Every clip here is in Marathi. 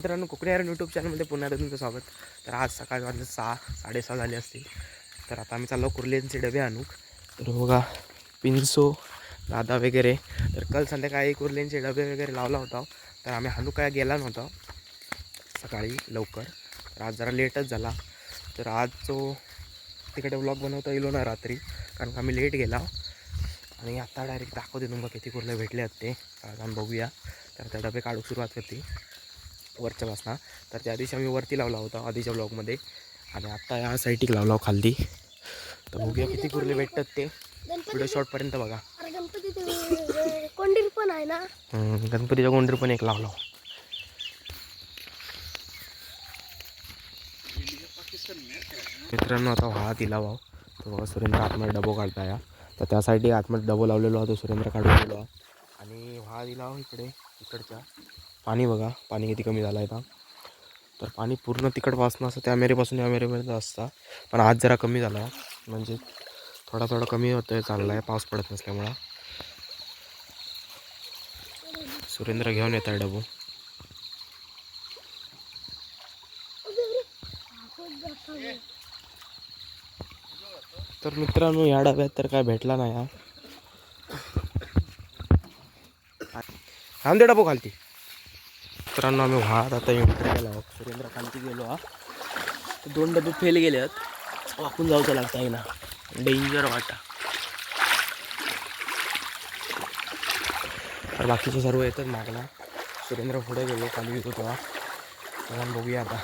मित्रांनो कोकणी आयरन यूट्यूब चॅनलमध्ये पुन्हा तुमचं स्वागत. तर आज सकाळ वाजले सहा साडेसहा झाले असतील. तर आता आम्ही चाललो कुर्लेंचे डबे आणू. तर बघा पिंचो दादा वगैरे. तर काल संध्याकाळी कुर्लेंचे डबे वगैरे लावला होता. तर आम्ही हानू काय गेला नव्हता. सकाळी लवकर. तर आज जरा लेटच झाला. तर आज जो तिकडे ब्लॉग बनवता येलो ना रात्री. कारण का आम्ही लेट गेला. आणि आता डायरेक्ट दाखवते तुम्हाला किती कुर्ले भेटले आहेत ते. जाऊन बघूया. तर त्या डबे काढूक सुरुवात करते. वरच्या बसना. तर त्या दिवशी आम्ही वरती लावला होता आधीच्या ब्लॉगमध्ये आणि आत्ता या साईटिक लावला हो खालती. तर बघूया किती कुर्ले भेटतात ते. व्हिडिओ शॉर्टपर्यंत बघा. कोंडीर पण आहे ना गणपतीच्या गोंडर पण एक लावला हो. मित्रांनो आता हा तिला वाव तो बघा सुरेंद्र आतमध्ये डबो काढता या तर त्या आतमध्ये डबो लावलेलो आहे तो सुरेंद्र काढून गेलो आणि हा दिला हो इकडे इकडच्या. पाणी बघा पाणी किती कमी झालं आहे का तर पाणी पूर्ण तिकडपासून असं त्या मेरेपासून या मेरेपर्यंत असतं. पण आज जरा कमी झाला आहे म्हणजे थोडा थोडा कमी होतं आहे चालला आहे पाऊस पडत नसल्यामुळं. सुरेंद्र घेऊन येत आहे डबो. तर मित्रांनो या डब्यात तर काय भेटला नाही हा. दे डबो खालती. मित्रांनो आम्ही वाहत आता एंटर केला आहोत सुरेंद्र खालती गेलो हा. तर दोन डबे फेल गेले आहेत वाकून जाऊचं लागतं आहे ना डेंजर वाटा. तर बाकीचे सर्व येतात मागला सुरेंद्र पुढे गेलो खाली येतो तेव्हा. तेव्हा बघूया आता.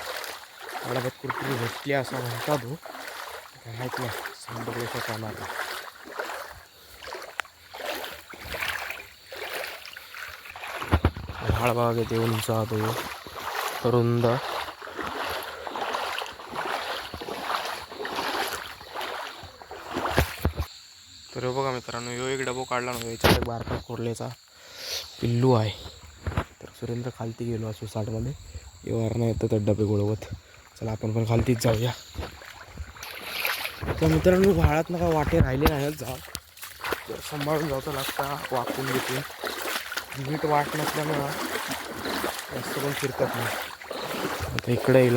मला बघ कुरकुरी भेटली असं म्हणता तू हो. काय माहीत नाही. संपल्याशिवाय करणार नाही. झाड येते उंच तो रुंद. तर बघा मित्रांनो यो एक डबो काढला नव्हता याच्यात एक बारका कोरलेचा पिल्लू आहे. तर सुरेंद्र खालती गेलो असो साठमध्ये. येवार नाही येतं तर डबे गोळवत. चला आपण पण खालतीच जाऊया. तर मित्रांनो भाळात ना का वाटे राहिले नाही जा जर सांभाळून जावं लागता वाकून घेते नीट वाट नसल्यामुळं जास्त पण फिरकत नाही. आता इकडे येईल.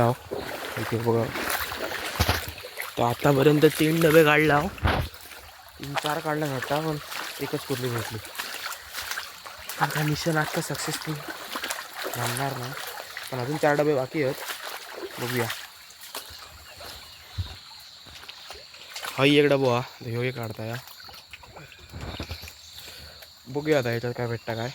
इथे बघा. तर आतापर्यंत तीन डबे काढला. तीन चार काढला नव्हता पण एकच कुर्ली भेटली. आता मिशन आता सक्सेसफुल म्हणणार नाही. पण अजून चार डबे बाकी आहेत. बघूया. हा एक डबो हा ह्यो एक काढता या बघूया आता ह्याच्यात काय भेटतं काय.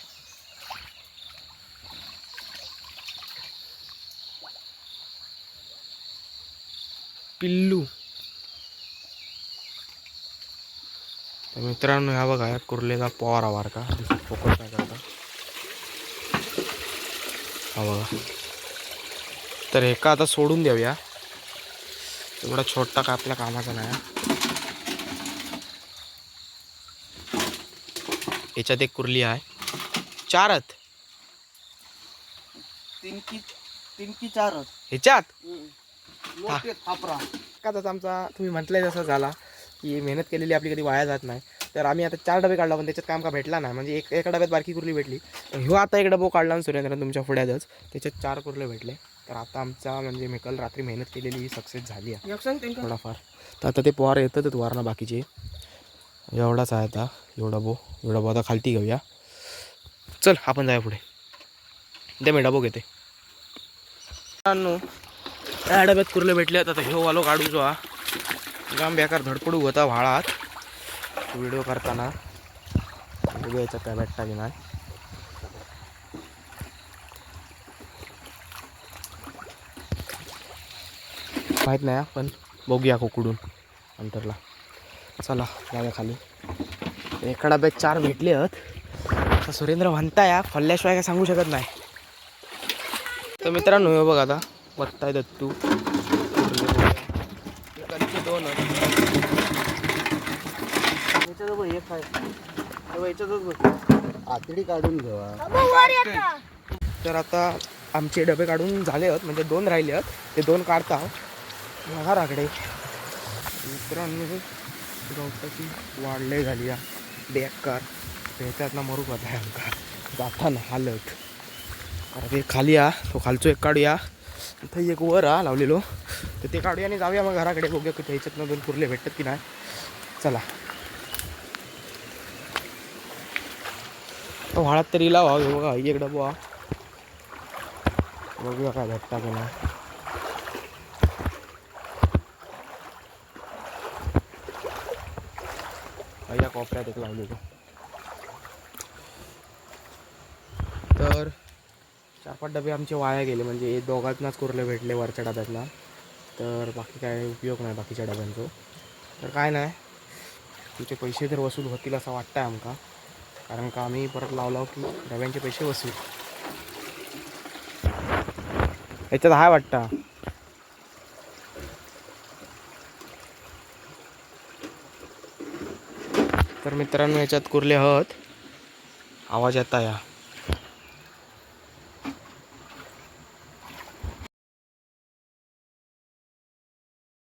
पिल्लू. तर मित्रांनो ह्या बघा या कुर्लेचा पवार आवार का फोकस काय करता. हा बघा. तर हे का आता सोडून देऊया. एवढा छोटा का आपल्या कामाचा नाही. याच्यात एक कुर्ली आहे. चारत. तीन की तीन की चार ह्याच्यात मोठे थापरा. आमचा तुम्ही म्हटलंय जसं झाला की मेहनत केलेली आपली कधी वाया जात नाही. तर आम्ही आता चार डबे काढला पण त्याच्यात काम का भेटला नाही. म्हणजे एक एका डब्यात बारकी कुर्ली भेटली. तर ह्यो आता एक डबो काढला ना सुरेंद्र तुमच्या पुढ्यातच. त्याच्यात चार कुर्ले भेटले. तर आता आमचा म्हणजे मी काल रात्री मेहनत केलेली ही सक्सेस झाली आहे. थोडाफार. तर आता ते पोहार येतातच वारणा बाकीचे. एवढाच आहे आता एवढा बो एवढा बो आता खालती घेऊया. चल आपण जाऊया पुढे. दे मी डबो घेते. त्या डब्यात कुर्ले भेटले आता ह्यो वालो काढू जो हा. गाम बेकार धडपडू होता व्हाळात. व्हिडिओ करताना. उभ्याचा त्या भेटता की नाही. माहीत नाही पण बघूया कुकडून अंतरला. चला जाऊया खाली. एका डब्यात चार भेटले आहेत. सुरेंद्र म्हणताय हा, खोलल्याशिवाय काय सांगू शकत नाही. तर मित्रांनो हे बघ आता. बघताय दत्तू. दोन. हे. आतडी काढून घेवा वर येता तर आता आमचे डबे काढून झाले आहेत म्हणजे दोन राहिले आहेत. ते दोन काढता बघा राकडे मित्रांनो गवताची वाढले झाली या बेकार ह्याच्यात ना मरू आहे आमका जाताना हालत. अरे ते खाली या. तो खालचो एक काढूया. इथं एक वर हा लावलेलो. तर ते काढूया आणि जाऊया मग घराकडे. बघूया की ह्याच्यातनं दोन कुर्ले भेटतात की नाही. चला. तो व्हाळात तरी लावा बघा एक डबा. बघूया काय भेटता की नाही. या कॉपऱ्यात एक लावलेलो तर चार पाच डबे आमचे वाया गेले. म्हणजे हे दोघांनाच कुर्ले भेटले वरच्या डब्यातला तर बाकी काय उपयोग नाही बाकीच्या डब्यांचो. तर काय नाही. तुमचे पैसे तर वसूल होतील असं वाटतं आहे आमका. कारण का आम्ही परत लावलाव की डब्यांचे पैसे वसूल. याच्यात हाय वाटतं. तर मित्रांनो याच्यात कुर्ले आहोत आवाज येता या